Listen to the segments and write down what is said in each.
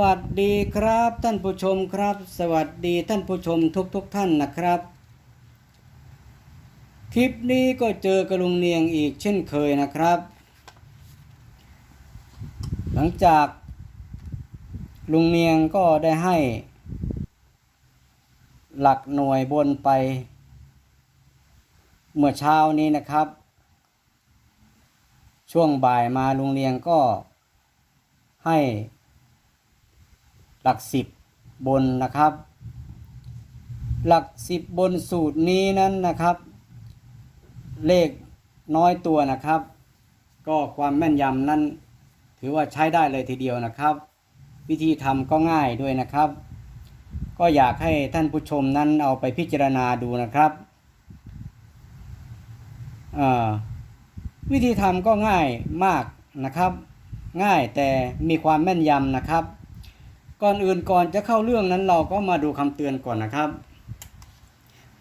วัสดีครับท่านผู้ชมครับ สวัสดีท่านผู้ชมทุกทุกท่านนะครับ คลิปนี้ก็เจอกระลุงเนียงอีกเช่นเคยนะครับ หลังจากลุงเนียงก็ได้ให้ หลักหน่วยบนไป เมื่อเช้านี้นะครับ ช่วงบ่ายมาลุงเนียงก็ให้ หลักสิบบนนะครับ หลักสิบบนสูตรนี้นั้นนะครับ เลขน้อยตัวนะครับ ก็ความแม่นยำนั้น ถือว่าใช้ได้เลยทีเดียวนะครับ วิธีทำก็ง่ายด้วยนะครับ ก็อยากให้ท่านผู้ชมนั้นเอาไปพิจารณาดูนะครับวิธีทำก็ง่ายมากนะครับ ง่ายแต่มีความแม่นยำนะครับ ก่อนอื่นก่อนจะเข้าเรื่องนั้นเราก็มาดูคำเตือนก่อนนะครับ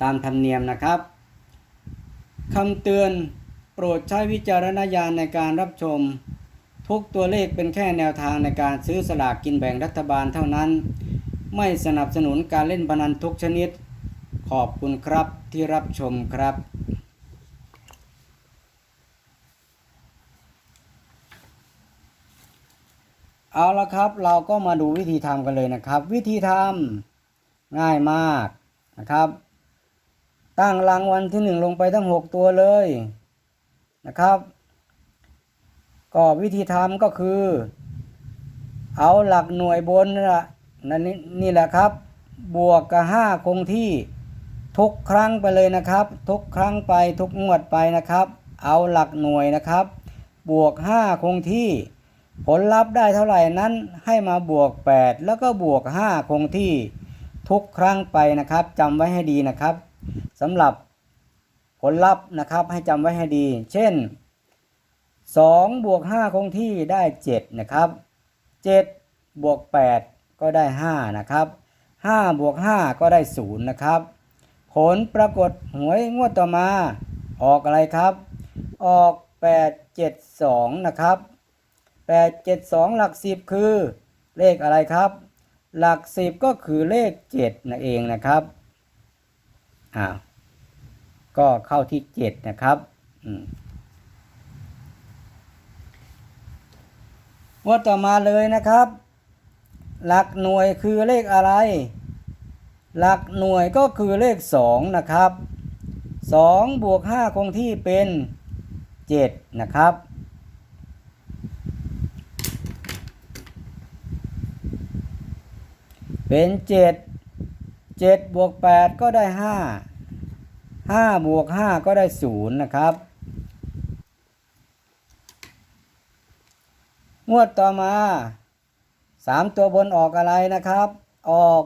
ตามธรรมเนียมนะครับคำเตือนโปรดใช้วิจารณญาณในการรับชม ทุกตัวเลขเป็นแค่แนวทางในการซื้อสลากกินแบ่งรัฐบาลเท่านั้น ไม่สนับสนุนการเล่นพนันทุกชนิด ขอบคุณครับที่รับชมครับ เอาละครับ เราก็มาดูวิธีทำกันเลยนะครับ วิธีทำง่ายมากนะครับ ตั้งรางวัลที่หนึ่งลงไปทั้งหกตัวเลยนะครับ ก็วิธีทำก็คือ เอาหลักหน่วยบนนี่แหละนั่นนี่นี่แหละครับ บวกกับห้าคงที่ทุกครั้งไปเลยนะครับ ทุกครั้งไปทุกงวดไปนะครับ เอาหลักหน่วยนะครับ บวกห้าคงที่ ผลลัพธ์ได้เท่าไหร่นั้นให้มาบวก 8 แล้วก็บวก 5 คงที่ทุกครั้งไปนะครับจำไว้ให้ดีนะครับสำหรับผลลัพธ์นะครับให้จำไว้ให้ดี เช่น2บวก5คงที่ได้7นะครับ7บวก8ก็ได้ 5 นะครับ5บวก5ก็ได้ 0 นะครับ ผลปรากฏหวยงวดต่อมา ออกอะไรครับ ออก 8 7 2 นะครับ แปดเจ็ดสองหลักสิบคือเลขอะไรครับ หลักสิบก็คือเลขเจ็ดนั่นเองนะครับอ่าก็เข้าที่เจ็ดนะครับว่าต่อมาเลยนะครับ หลักหน่วยคือเลขอะไร หลักหน่วยก็คือเลขสองนะครับสองบวกห้าคงที่เป็นเจ็ดนะครับ เป็นเจ็ดเจ็ดบวกแปดก็ได้ห้าห้าบวกห้าก็ได้ศูนย์นะครับงวดต่อมาสามตัวบนออกอะไรนะครับ ออก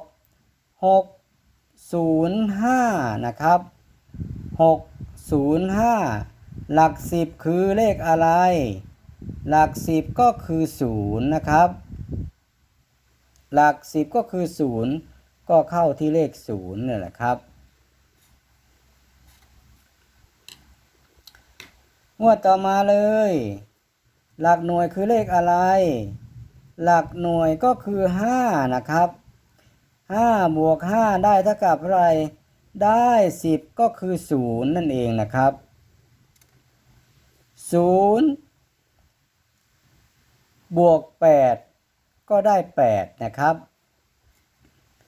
หกศูนย์ห้านะครับหกศูนย์ห้าหลักสิบคือเลขอะไร หลักสิบก็คือศูนย์นะครับ หลักสิบก็คือศูนย์ก็เข้าที่เลขศูนย์นี่แหละครับ งวดต่อมาเลย หลักหน่วยคือเลขอะไร หลักหน่วยก็คือห้านะครับห้าบวกห้าได้เท่ากับอะไรได้สิบก็คือศูนย์นั่นเองนะครับศูนย์บวกแปด ก็ได้ 8 นะครับ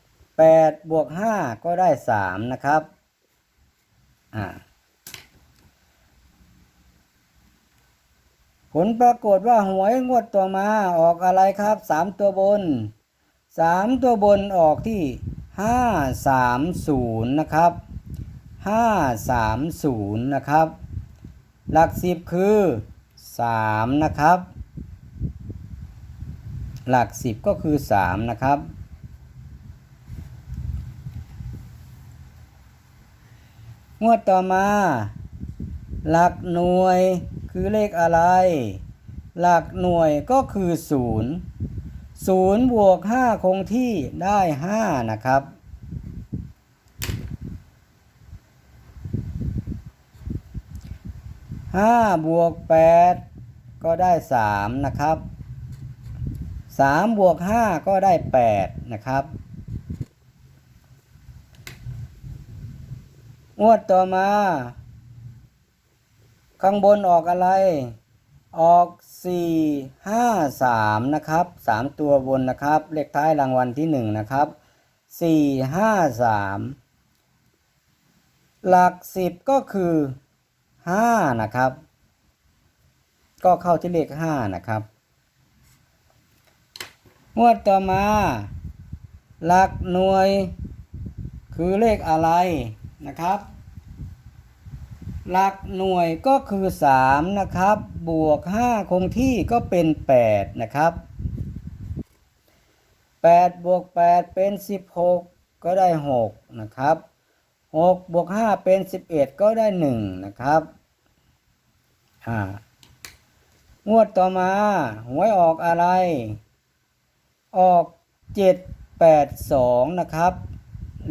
8 บวก 5 ก็ได้ 3 นะครับอ่าผลปรากฏว่าหวยงวดต่อมาออกอะไรครับ 3 ตัวบน 3 ตัวบนออกที่ 530 นะครับ 530 นะครับ หลักสิบคือ 3 นะครับ หลักสิบก็คือสามนะครับ งวดต่อมา หลักหน่วยคือเลขอะไร หลักหน่วยก็คือศูนย์ศูนย์บวกห้าคงที่ได้ห้านะครับห้าบวกแปดก็ได้สามนะครับ สามบวกห้าก็ได้แปดนะครับงวดต่อมา ข้างบนออกอะไร ออกสี่ห้าสามนะครับสามตัวบนนะครับ เลขท้ายรางวัลที่หนึ่งนะครับสี่ห้าสามหลักสิบก็คือห้านะครับ ก็เข้าที่เลขห้านะครับ งวดต่อมา หลักหน่วย คือเลขอะไรนะครับ หลักหน่วยก็คือ 3 นะครับ บวก 5 คงที่ก็เป็น 8 นะครับ 8 บวก 8 เป็น 16 ก็ได้ 6 นะครับ 6 บวก 5 เป็น 11 ก็ได้ 1 นะครับอ่างวดต่อมาหวยออกอะไร ออก 7 8 2 นะครับ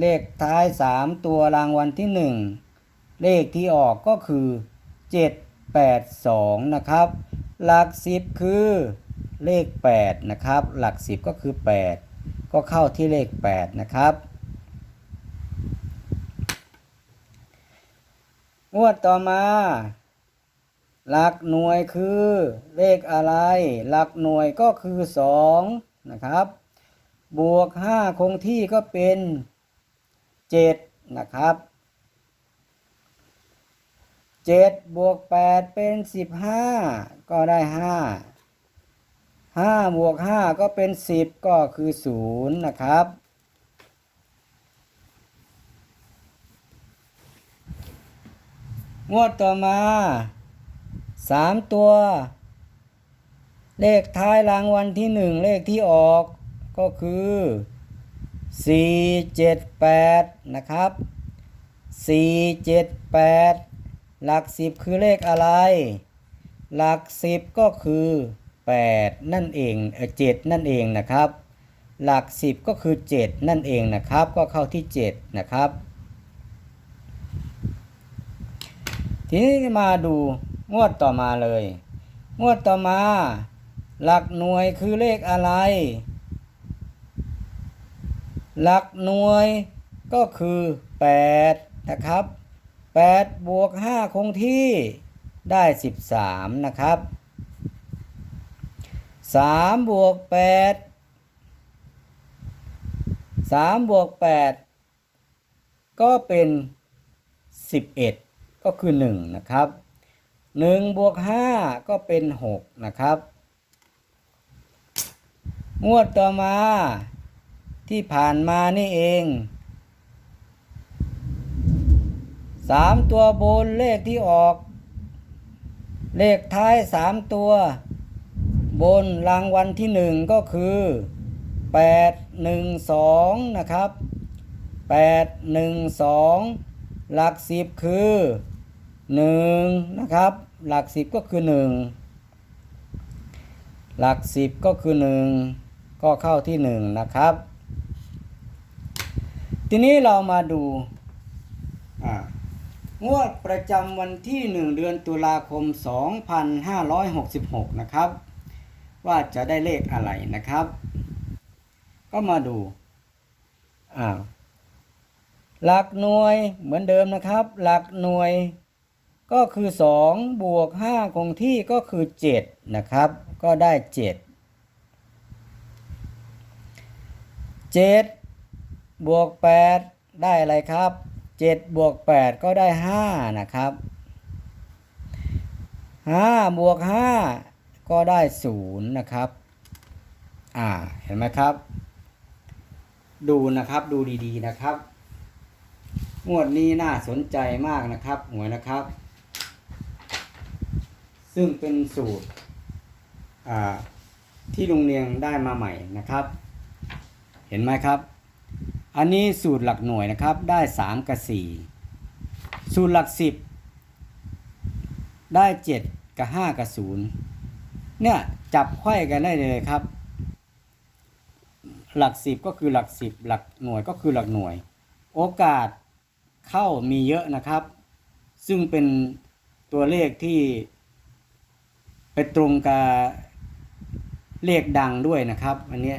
เลขท้าย 3 ตัวรางวัลที่ 1 เลขที่ออกก็คือ 7 8 2 นะครับ หลัก 10 คือเลข 8 นะครับ หลัก 10 ก็คือ 8 ก็เข้าที่เลข 8 นะครับงวดต่อมา หลักหน่วยคือเลขอะไร หลักหน่วยก็คือ 2 นะครับ บวก 5 คงที่ก็เป็น 7 นะครับ 7 บวก 8 เป็น 15 ก็ได้ 5 5 บวก 5 ก็เป็น 10 ก็คือ 0 นะครับงวดต่อมา 3 ตัว เลขท้ายรางวัลที่1เลขที่ออกก็คือ 4 7 8 นะครับ 4 7 8 หลัก 10 คือเลขอะไร หลัก 10 ก็คือ 8 นั่นเองเออ7นั่นเองนะครับ หลัก 10 ก็คือ 7 นั่นเองนะครับ ก็เข้าที่ 7 นะครับ ทีนี้มาดูงวดต่อมาเลย งวดต่อมา หลักหน่วยคือเลขอะไร หลักหน่วยก็คือ 8 นะครับ 8 บวก 5 คงที่ได้ 13 นะครับ 3 บวก 8 3 บวก 8 ก็เป็น 11 ก็คือ 1 นะครับ 1 บวก 5 ก็เป็น 6 นะครับ งวดต่อมา ที่ผ่านมานี่เองสามตัวบนเลขที่ออก เลขท้ายสามตัว บนรางวัลที่หนึ่งก็คือแปดหนึ่งสองนะครับแปดหนึ่งสองหลักสิบคือหนึ่งนะครับ หลักสิบก็คือหนึ่งหลักสิบก็คือหนึ่ง ก็เข้าที่หนึ่งนะครับ ทีนี้เรามาดูงวดประจำวันที่1เดือนตุลาคม 2566 นะครับ ว่าจะได้เลขอะไรนะครับ ก็มาดูอ่าหลักหน่วยเหมือนเดิมนะครับ หลักหน่วยก็คือ 2 บวก 5 คงที่ก็คือ 7 นะครับ ก็ได้ 7 7 บวก 8 ได้อะไรครับ 7 บวก 8 ก็ได้ 5 นะครับ 5 บวก 5 ก็ได้ 0 นะครับ อ่า เห็นไหมครับ ดูนะครับ ดูดีๆนะครับ งวดนี้น่าสนใจมากนะครับหวยนะครับ ซึ่งเป็นสูตรอ่าที่ลุงเนียงได้มาใหม่นะครับ เห็นไหมครับ อันนี้สูตรหลักหน่วยนะครับได้ 3 กับ 4 สูตรหลัก 10 ได้ 7 กับ 5 กับ 0 เนี่ยจับไขว้กันได้เลยครับ หลัก 10 ก็คือหลัก 10 หลักหน่วยก็คือหลักหน่วย โอกาสเข้ามีเยอะนะครับ ซึ่งเป็นตัวเลขที่ไปตรงกับเลขดังด้วยนะครับ อันนี้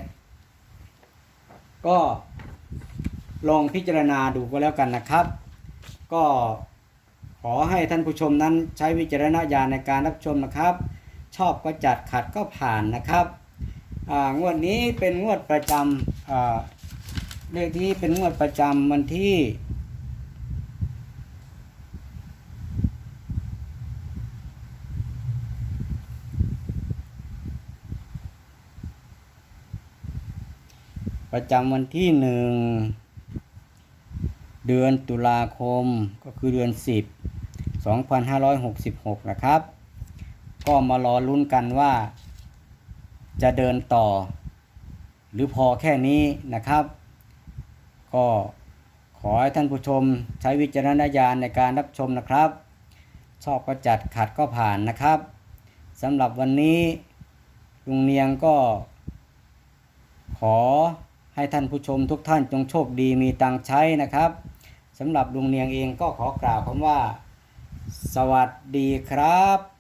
ก็ลองพิจารณาดูก็แล้วกันนะครับ ก็ขอให้ท่านผู้ชมนั้นใช้วิจารณญาณในการรับชมนะครับ ชอบก็จัดขัดก็ผ่านนะครับอ่างวดนี้เป็นงวดประจำเลขที่เป็นงวดประจำวันที่ ประจำวันที่หนึ่งเดือนตุลาคมก็คือเดือน 10 2566 นะครับ ก็มารอลุ้นกันว่า จะเดินต่อ หรือพอแค่นี้นะครับ ก็ขอให้ท่านผู้ชมใช้วิจารณญาณในการรับชมนะครับ ชอบก็จัดขัดก็ผ่านนะครับสำหรับวันนี้ลุงเนียงก็ขอ ให้ท่านผู้ชมทุกท่านจงโชคดีมีตังค์ใช้นะครับสำหรับลุงเนียงเองก็ขอกล่าวคำว่า สวัสดีครับ